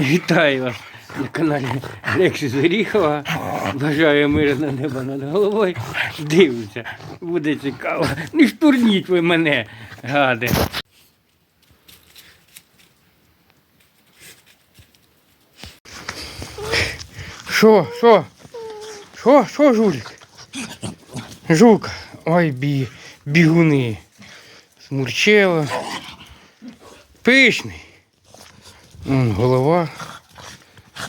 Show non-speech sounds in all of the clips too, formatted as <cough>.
Вітаю вас на каналі Лексі Зоріхова. Бажаю мирного неба над головою. Дивлюся, буде цікаво. Не штурніть ви мене, гади. Що, що? Що, що, жулік? Жук. Ой, бі, бігуни. Смурчело. Пишний. Вон голова.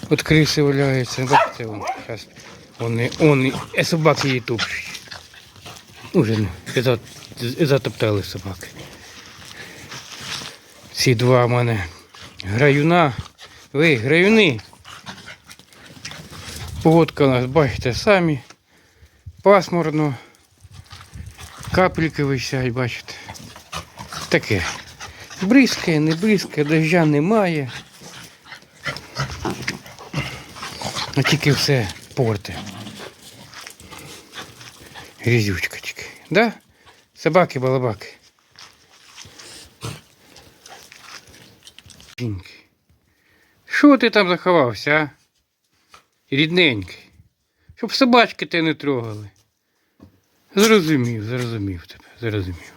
От криси валяється. Бачите, вон. Зараз вони, вони, е, собаки її тупчуть. Уже ну, затоптали собаки. Ці два в мене граюна. Ви, граюни. Погодка у нас, бачите, самі. Пасмурно. Капельки висять, бачите. Таке. Бризкає, не бризкає, дождя немає. А тільки все порти. Грізючка тільки. Да? Собаки-балабаки. Жінки. Що ти там заховався, а? Рідненький. Щоб собачки тебе не трогали. Зрозумів, зрозумів тебе, зрозумів.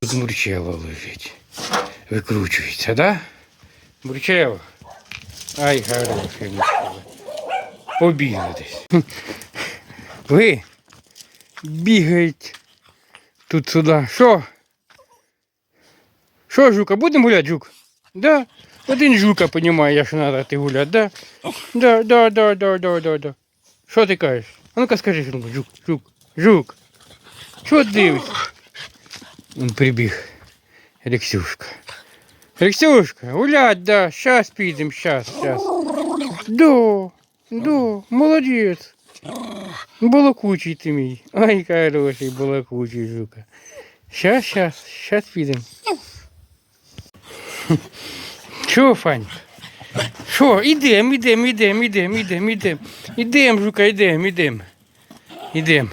Тут мурчело лежить. Викручується, да? Мурчело. Ай, хороший. Побігли десь. Хм. Ви бігаєте тут сюди. Що? Що, жука, будемо гуляти, жук? Да? Один жука понімає, що треба ти гуляти, да? Да, да, да, да, да, да, да. Що ти кажеш? А ну-ка скажи, жук, жук, жук, жук. Що ти дивишся? Он прибіг. Рексюшка. Рексюшка, гулять, да, щас підемо, щас, щас. Да, Да, молодець. Балакучий ти мій. Ай, хороший балакучий жука. Щас, щас, щас підемо. Що, Фань? Що, ідем, ідем, ідем, ідем, ідем, ідем. Ідем, жука, ідем, ідем. Ідем.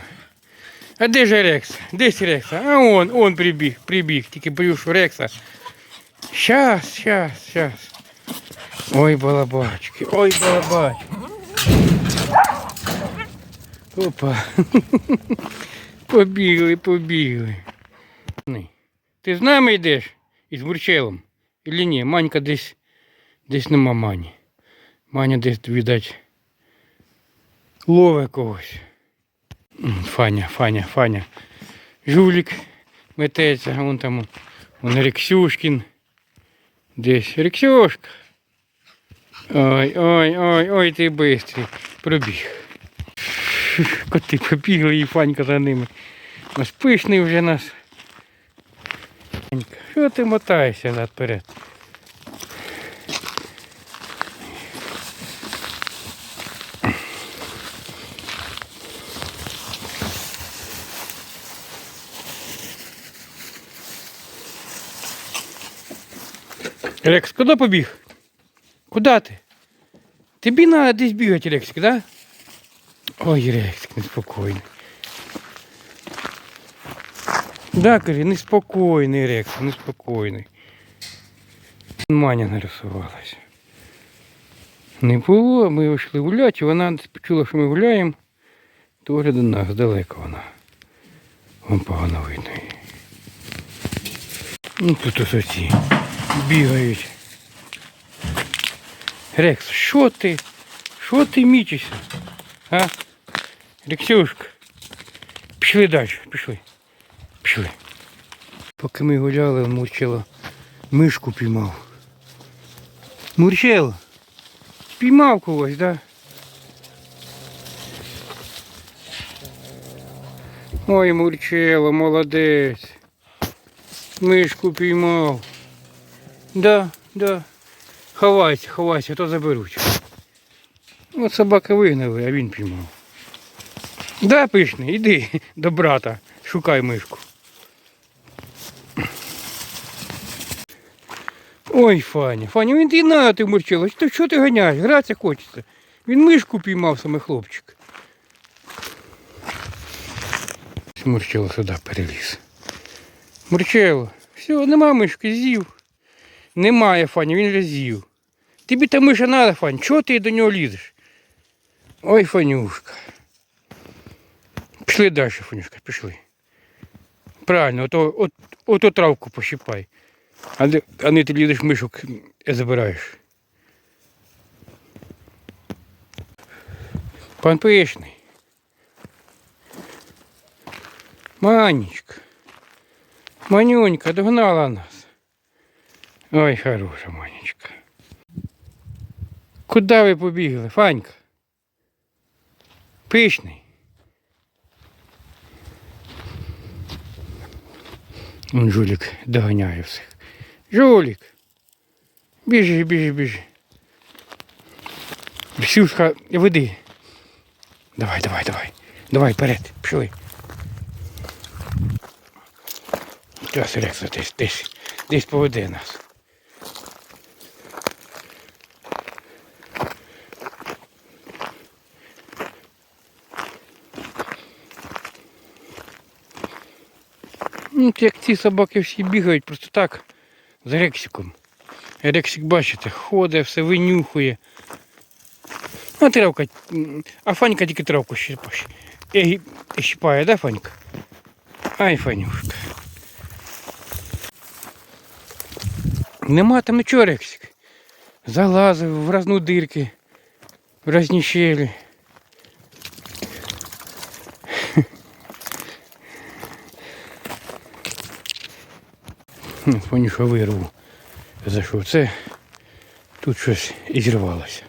А де ж Рекс? Десь Рекса? А он, он прибіг, прибіг. Тільки боюсь, Рекса. Щас, щас, щас. Ой, балабачки, ой, балабачки. Опа. <laughs> Побігли, побігли. Ні. Ти з нами йдеш із Мурчелом? Или ні? Манька десь, десь нема мані. Маня десь, видать, лове когось. Фаня, Фаня, Фаня. Жулік мететься, вон там вон Рексюшкін. Десь Рексюшка. Ой, ой, ой, ой, ти бистрий. Пробіг. Коти побігли і Фанька за ними. Ось пишний вже нас. Що ти мотаєшся наперед? Рекс, куди побіг? Куди ти? Тобі треба десь бігати, Рексик, да? Ой, Рексик, неспокійний. Да, каже, неспокійний Рекс, неспокійний. Маня нарисувалася. Не було, ми вийшли гуляти, вона почула, що ми гуляємо, то до нас далеко вона. Вон погано видно її. Ну, тут ось оці бігають. Рекс, що ти? Що ти мічишся? А? Рексюшка. Пішли далі, пішли. Пішли. Поки ми гуляли, Мурчело мишку піймав. Мурчело, піймав когось, да? Ой, Мурчело, молодець. Мишку піймав. Да, да. Ховайся, ховайся, то заберуть. От собака вигнали, а він піймав. Да, пишний, іди до брата, шукай мишку. Ой, Фаня, Фаня, він ти на ти мурчила. Що, що ти ганяєш? Гратися хочеться. Він мишку піймав саме хлопчик. Мурчило сюди переліз. Мурчило, все, нема мишки, з'їв. Немає, Фаня, він вже з'їв. Тобі та миша надо, Фань, чого ти до нього лізеш? Ой, Фанюшка. Пішли далі, Фанюшка, пішли. Правильно, ото, от, ото травку пощипай. А, не- а не ти лізеш мишок і забираєш. Пан Пишний. Манечка. Манюнька догнала нас. Ой, хороша Манечка. Куди ви побігли, Фанька? Пишний. Он жулик доганяє всіх. Жулик. Біжи, біжи, біжи. Ксюшка, веди. Давай, давай, давай. Давай, вперед, пішли. Зараз Рекса десь, десь, десь поведе нас. Ну, як ці собаки всі бігають просто так, з Рексиком. Рексик, бачите, ходить, все винюхує. А травка, а Фанька тільки травку щипає. Щипає, да, Фанька? Ай, Фанюшка. Нема там нічого, Рексик. Залазив в разну дирки, в разні щелі. Ну, Фанюша вирву. За що це? Тут щось і зірвалося.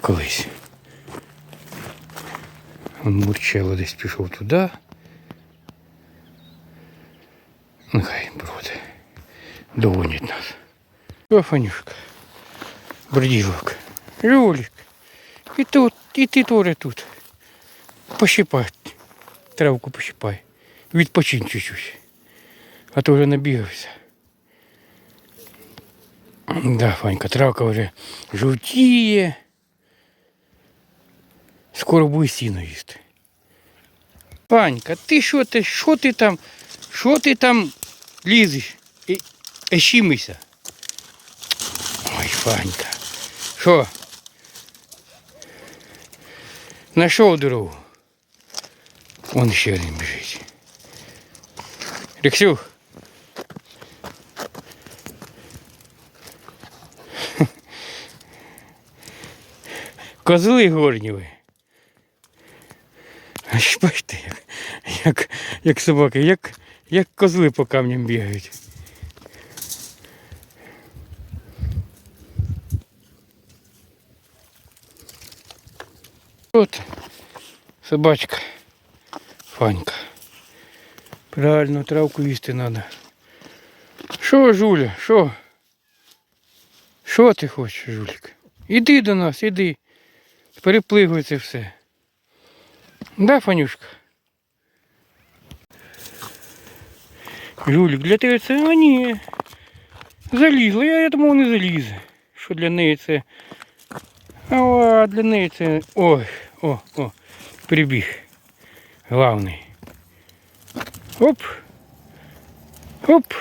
Колись. Он мурчело десь пішов туди. Нехай броди. Догонять нас. О, Фанюшка. Брділок. Жулік. І тут, і ти теж тут. Пощипай. Травку пощипай. Відпочинь чуть-чуть. А то вже набігався. Да, Фанька, травка вже жовтіє. Скоро буде сіно їсти. Панька, ти що ти, що ти там, що ти там лізеш? І, ещимися. Ой, Фанька. Що? Нашов дорогу. Вон ще один біжить. Рексюх. Козли горні ви. А бачите, як, як, як собаки, як, як козли по камням бігають. От собачка. Фанька. Правильно, травку їсти треба. Що, Жуля, що? Що ти хочеш, Жулік? Іди до нас, іди. Переплигуй це все. Да, Фанюшка? Жулік, для тебе це, а ні. Залізла, я, я думав, не залізе. Що для неї це. А для неї це. Ой, о, о, прибіг. Главний. Оп. Оп.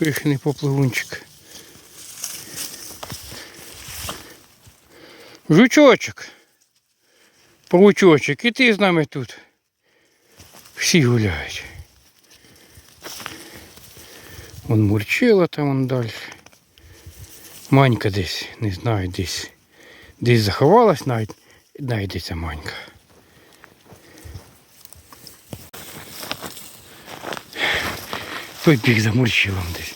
О, пишений попливунчик. Жучочок. Павучочок, і ти з нами тут. Всі гуляють. Вон мурчила там вон далі. Манька десь, не знаю, десь. Десь заховалась, навіть знайдеться манька. Той біг за мурчилом десь.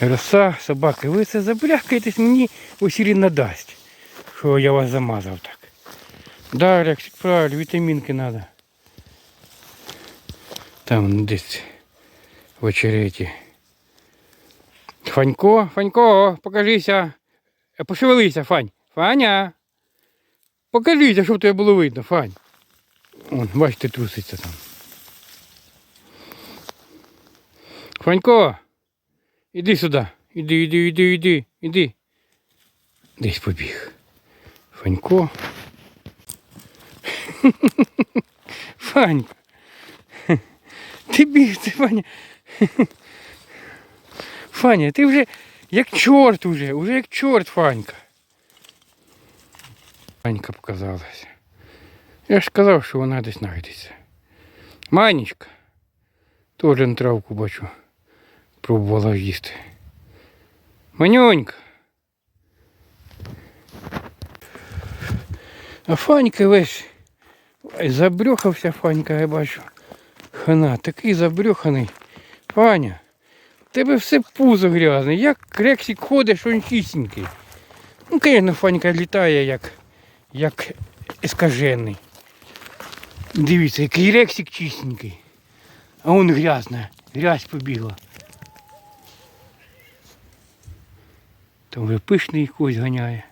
Роса, собаки, ви це забрякаєтесь, мені усілі надасть, що я вас замазав так. Да, Рексик, правильно, вітамінки треба. Там десь в очереті. Фанько, Фанько, покажися. Е, Пошевелися, Фань. Фаня. Покажися, щоб тебе було видно, Фань. Вон, бачите, труситься там. Фанько, іди сюди. Іди, іди, іди, іди, іди. Десь побіг. Фанько. <laughs> Фанька. Ти біг, ти Фаня. Фаня, ти вже як чорт уже, уже як чорт, Фанька. Фанька показалася. Я ж сказав, що вона десь знайдеться. Манечка. Теж на травку бачу. Пробувала їсти. Манюнька. А Фанька весь забрюхався Фанька, я бачу. Хана, такий забрюханий. Фаня, тебе все пузо грязне. Як крексик ходиш, він чистенький. Ну, звісно, Фанька літає як, як ескажений. Дивіться, який рексик чистенький. А он грязна, грязь побігла. Там вже пишний якось ганяє.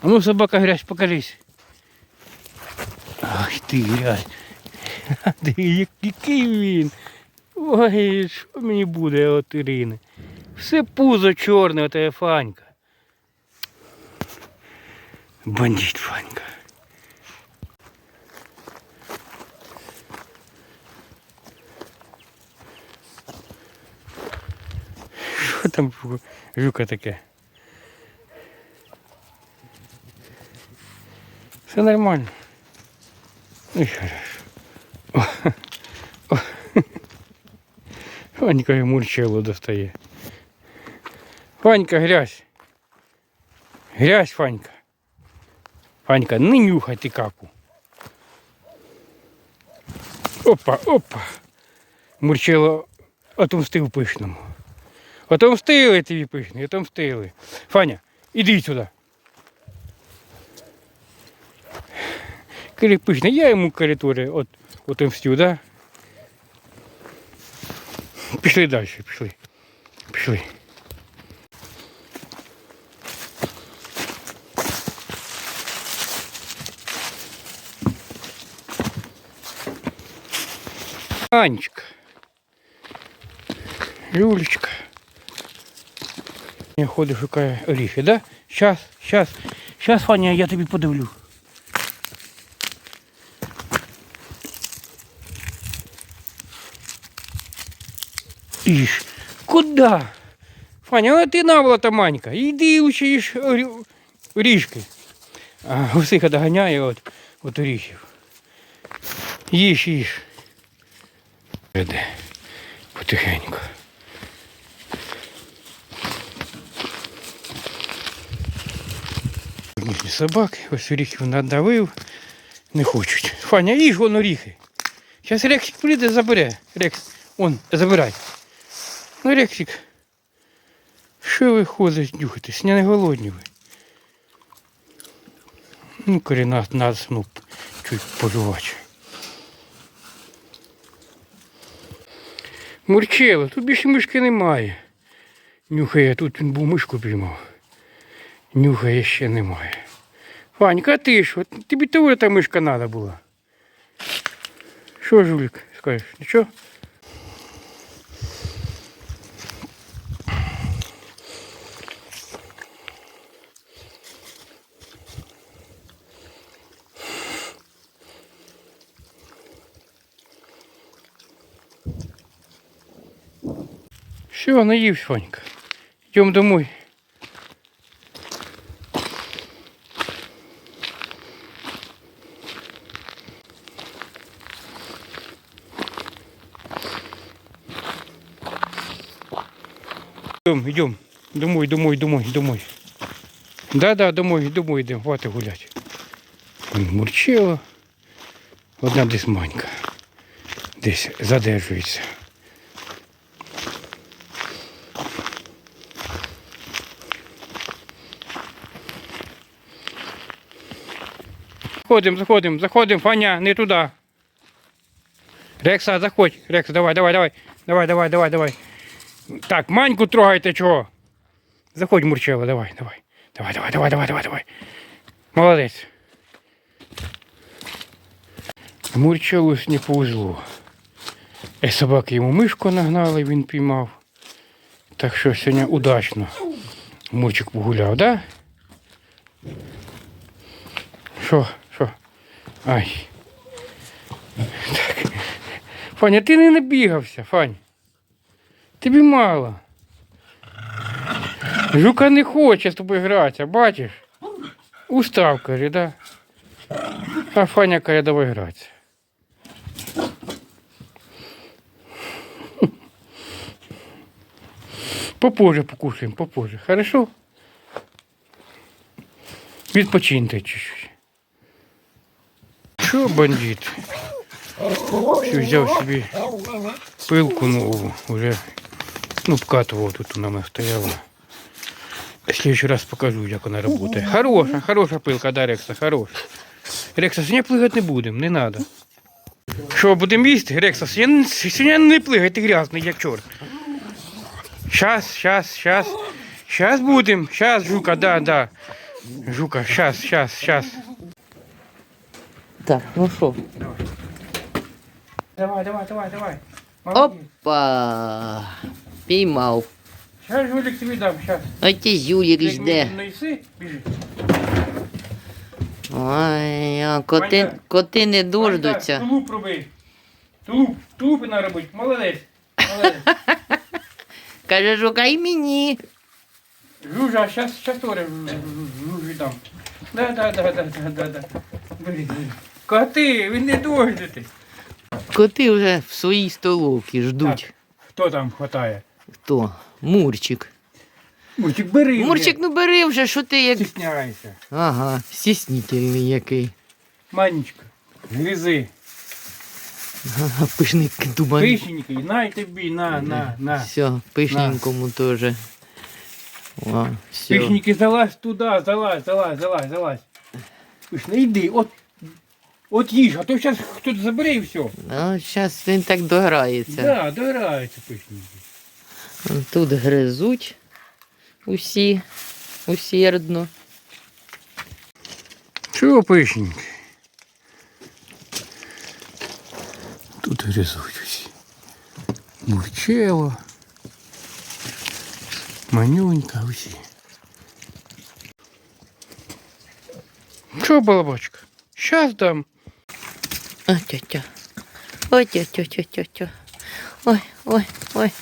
А ну, собака грязь, покажись. Ах ти грязь. <laughs> Який він. Ой, що мені буде от Ірини? Все пузо чорне, от тебе Фанька. Бандит Фанька. Що там жу- жука таке? Все нормально. Ну хорошо. О, о. Фанька і мурчело достає. Фанька, грязь. Грязь, Фанька. Фанька, не нюхай ти капу. Опа, опа. Мурчело отомстив пишному. Отомстили тобі пишний, отомстили. Фаня, іди сюди. Коли пишний, я йому коридори от, отомстю, да? Пішли далі, пішли. Пішли. Анечка. Юлечка. Я ходить, шукає оріхи, да? Щас, щас. Щас, Фаня, я тобі подивлю. Іж, куда? Фаня, а ти навла та манька. Лучше їж орі- А гусиха доганяє от, от оріхів. Їж, їж. Іде потихеньку. Сьогоднішні собаки, ось оріхів надавив, не хочуть. Фаня, їж вон оріхи. Зараз Рексик прийде, забере. Рекс, он, забирай. Ну, Рексик, що ви ходите нюхатись? Не голодні ви. Ну, коріна нас, ну, чуть пожувати. Мурчело, тут більше мишки немає. Нюхає, тут він був мишку піймав. Нюхає ще немає. Ванька, а ти що? Тобі того та мишка треба була. Що, жулік, скажеш? Нічого? Все, наївся, Ванька. Йдемо домой. Идем, идем. Домой, домой, домой, домой. Да-да, домой, домой йдемо, хватить гулять. Вон Мурчило. Одна десь манька. Десь задержується. Заходим, заходим, заходим, Фаня, не туда. Рекса, заходь. Рекса, давай, давай, давай. Давай, давай, давай, давай. Так, маньку трогайте чого. Заходь, Мурчела, давай, давай. Давай, давай, давай, давай, давай, давай. Молодець. Мурчелу не повезло. Е, собаки йому мишку нагнали, він піймав. Так що сьогодні удачно. Мурчик погуляв, да? Що, що? Ай. Так. Фаня, ти не набігався, Фань. Тобі мало. Жука не хоче з тобою гратися, бачиш? Устав, каже, да? А Фаня каже, давай гратися. Попозже покушаємо, попозже. Хорошо? Відпочиньте чуть-чуть. Що, бандит? Що взяв собі пилку нову, уже ну, вкатував тут вона мене стояла. Следующий раз покажу, як вона працює. Хороша, хороша пилка, да, Рекса, хороша. Рекса, сьогодні плигати не будемо, не треба. Що, будемо їсти? Рекса, сьогодні, не плигай, ти грязний, як чорт. Щас, щас, щас. Щас будем. Щас, Жука, да, да. Жука, щас, щас, щас. Так, ну що? Давай, давай, давай, давай. Опа! Піймав. Щас, Жулик, тобі дам, щас. А ті Юлік Ти жде. не їси, біжи. Ой, а коти, Ваня. коти не Ай, дождуться. так, Тулуп роби. Тулуп, тулупи треба робити. Молодець. Молодець. Каже, шукай мені. Жужа, щас, щас теж жужі дам. Да, да, да, да, да, да, да. Бери, бери. Коти, ви не дождете. Коти вже в своїй столовці ждуть. Хто там хватає? Хто? Мурчик. Мурчик, бери. Мурчик, ну бери вже, що ти як. Стісняйся. Ага, стіснительний який. Манечка, гризи. Ага, пишник думаю. Пишенький, на тобі, на, на, на. Все, пишненькому теж. Пишники, залазь туди, залазь, залазь, залазь, залазь. Пишний, йди, от, от їж, а то зараз хтось забере і все. Ну, зараз він так дограється. Да, дограються пишники. Тут гризуть усі усердно. Чого пишники? Тут гризуть усі. Мурчело. Манюнька усі. Чого, балабочка? Щас дам. Ой, тьотя. Ой, тьотя. Ой, ой, ой.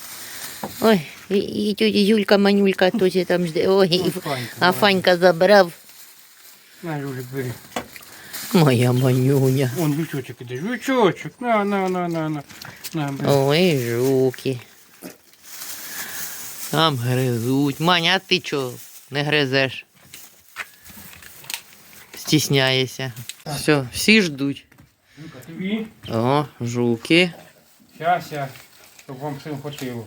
Ой, і, тьотя Юлька, манюлька теж там жде. Ой, Фанька, а Фанька забрав. На, бери. Моя манюня. Вон жучочок іде. Жучочок. На, на, на, на, на. На, бери. Ой, жуки. Там гризуть. Маня, а ти чого не гризеш? Стісняєшся. Все, всі ждуть. Тобі. О, жуки. Щас, щас. Щоб вам всім хватило.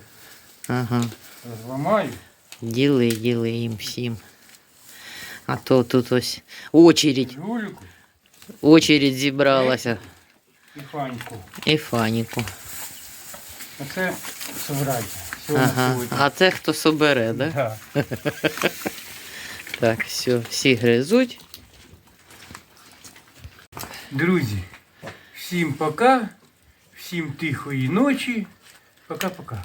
Ага. Розламаю. Діли, діли їм всім. А то тут ось очередь, Жулику очередь зібралася. і Фаньку. І Фаніку. Оце собирайте. Сьогодні Ага. А це хто собере, да? Да. Так, все, всі гризуть. Друзі, всім пока, всім тихої ночі. Пока-пока.